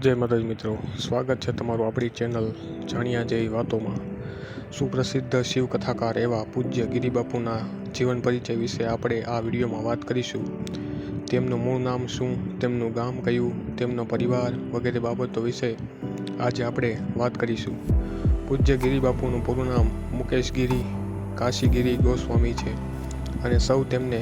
જય માતાજી મિત્રો. સ્વાગત છે તમારું આપણી ચેનલ જાણ્યા જેવી વાતોમાં. સુપ્રસિદ્ધ શિવ કથાકાર એવા પૂજ્ય ગિરિબાપુના જીવન પરિચય વિશે આપણે આ વિડીયોમાં વાત કરીશું. તેમનું મૂળ નામ શું, તેમનું ગામ કયું, તેમનો પરિવાર વગેરે બાબતો વિશે આજે આપણે વાત કરીશું. પૂજ્ય ગિરિબાપુનું પૂરું નામ મુકેશ ગિરી, કાશીગીરી ગોસ્વામી છે અને સૌ તેમને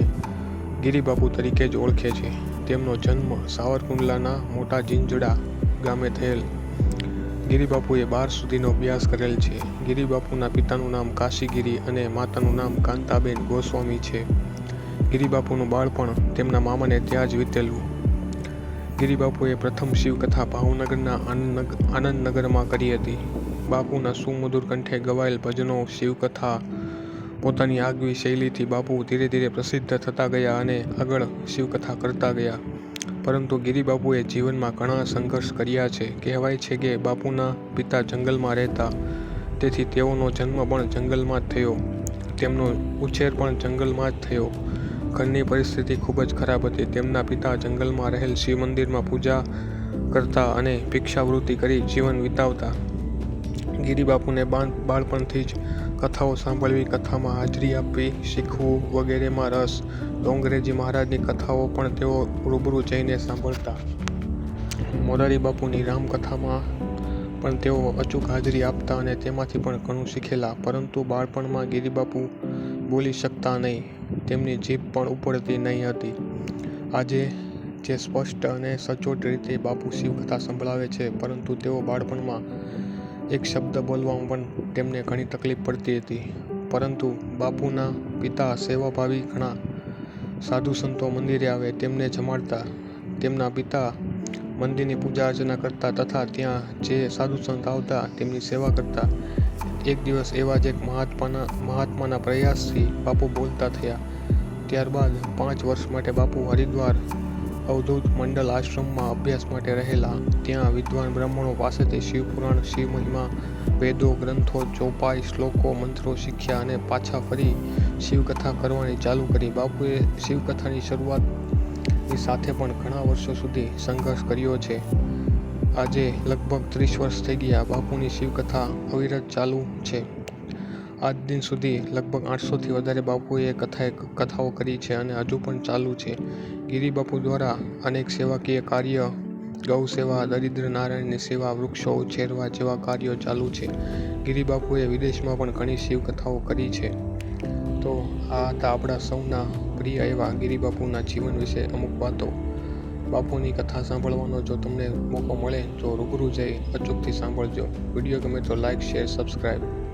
ગિરિબાપુ તરીકે જ ઓળખે છે. તેમનો જન્મ સાવરકુંડલાના મોટા જીંજડા ગામે થયેલ ગિરિબાપુએ બાર સુધીનો અભ્યાસ કરેલ છે. ગિરિબાપુના પિતાનું નામ કાશીગીરી અને માતાનું નામ કાંતાબેન ગોસ્વામી છે. ગિરિબાપુનું બાળપણ તેમના મામાને ત્યાં જ વીતેલું. ગિરિબાપુએ પ્રથમ શિવકથા ભાવનગરના આનંદ આનંદનગરમાં કરી હતી. બાપુના સુમધુર કંઠે ગવાયેલ ભજનો, શિવકથા, પોતાની આગવી શૈલીથી બાપુ ધીરે ધીરે પ્રસિદ્ધ થતા ગયા અને આગળ શિવકથા કરતા ગયા. પરંતુ ગિરિબાપુએ જીવનમાં ઘણા સંઘર્ષ કર્યા છે. કહેવાય છે કે બાપુના પિતા જંગલમાં રહેતા, તેથી તેઓનો જન્મ પણ જંગલમાં જ થયો. તેમનો ઉછેર પણ જંગલમાં જ થયો. ઘરની પરિસ્થિતિ ખૂબ જ ખરાબ હતી. તેમના પિતા જંગલમાં રહેલ શિવ મંદિરમાં પૂજા કરતા અને ભિક્ષાવૃત્તિ કરી જીવન વિતાવતા. ગિરિબાપુને બાળ બાળપણથી જ કથાઓ સાંભળવી, કથામાં હાજરી આપવી, શીખવું વગેરેમાં રસ. ડોંગરેજી મહારાજની કથાઓ પણ તેઓ રૂબરૂ જઈને સાંભળતા. મોરારી બાપુની રામકથામાં પણ તેઓ અચૂક હાજરી આપતા અને તેમાંથી પણ ઘણું શીખેલા. પરંતુ બાળપણમાં ગિરિબાપુ બોલી શકતા નહીં. તેમની જીભ પણ ઉપડતી નહીં હતી. આજે જે સ્પષ્ટ અને સચોટ રીતે બાપુ શિવકથા સંભળાવે છે, પરંતુ તેઓ બાળપણમાં એક શબ્દ બોલવામાં પણ તેમને ઘણી તકલીફ પડતી હતી. પરંતુ બાપુના પિતા સેવાભાવી ઘણા સાધુ સંતો મંદિરે આવે તેમને જમાડતા તેમના પિતા મંદિરની પૂજા અર્ચના કરતા તથા ત્યાં જે સાધુ સંત આવતા તેમની સેવા કરતા એક દિવસ એવા જ એક મહાત્માના મહાત્માના પ્રયાસથી બાપુ બોલતા થયા. ત્યારબાદ પાંચ વર્ષ માટે બાપુ હરિદ્વાર અવધૂત મંડલ આશ્રમમાં અભ્યાસ માટે રહેલા, ત્યાં વિદ્વાન બ્રાહ્મણો પાસેથી શિવપુરાણ શિવ મહિમા વેદો, ગ્રંથો, ચોપાઈ, શ્લોકો, મંત્રો શીખ્યા અને પાછા ફરી શિવકથા કરવાની ચાલુ કરી. બાપુએ શિવકથાની શરૂઆતની સાથે પણ ઘણા વર્ષો સુધી સંઘર્ષ કર્યો છે. આજે લગભગ ત્રીસ વર્ષ થઈ ગયા બાપુની શિવકથા અવિરત ચાલુ છે. આજ દિન સુધી લગભગ આઠસોથી વધારે બાપુએ કથાએ કથાઓ કરી છે અને હજુ પણ ચાલુ છે. ગિરિબાપુ દ્વારા અનેક સેવાકીય કાર્ય, ગૌ સેવા, દરિદ્ર નારાયણની સેવા, વૃક્ષો ઉછેરવા જેવા કાર્યો ચાલુ છે. ગિરિબાપુએ વિદેશમાં પણ ઘણી શિવકથાઓ કરી છે. તો આ હતા આપણા સૌના પ્રિય એવા ગિરિબાપુના જીવન વિશે અમુક વાતો. બાપુની કથા સાંભળવાનો જો તમને મોકો મળે, તો રૂબરૂ જઈ અચૂકથી સાંભળજો. વીડિયો ગમે તો લાઇક શેર સબસ્ક્રાઈબ